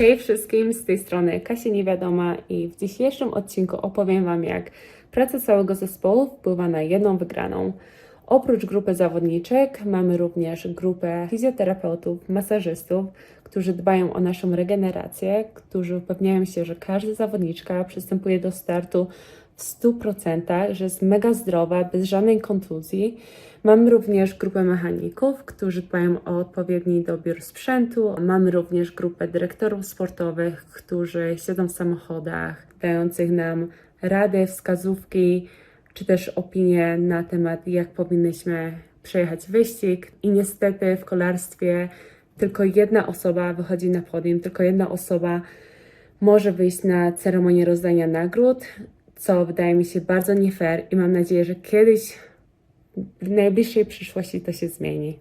Hej wszystkim, z tej strony Kasia Niewiadoma i w dzisiejszym odcinku opowiem Wam, jak praca całego zespołu wpływa na jedną wygraną. Oprócz grupy zawodniczek mamy również grupę fizjoterapeutów, masażystów, którzy dbają o naszą regenerację, którzy upewniają się, że każda zawodniczka przystępuje do startu w 100%, że jest mega zdrowa, bez żadnej kontuzji. Mamy również grupę mechaników, którzy dbają o odpowiedni dobiór sprzętu. Mamy również grupę dyrektorów sportowych, którzy siedzą w samochodach, dających nam rady, wskazówki, czy też opinie na temat, jak powinnyśmy przejechać wyścig. I niestety w kolarstwie tylko jedna osoba wychodzi na podium, tylko jedna osoba może wyjść na ceremonię rozdania nagród, co wydaje mi się bardzo nie fair i mam nadzieję, że kiedyś w najbliższej przyszłości to się zmieni.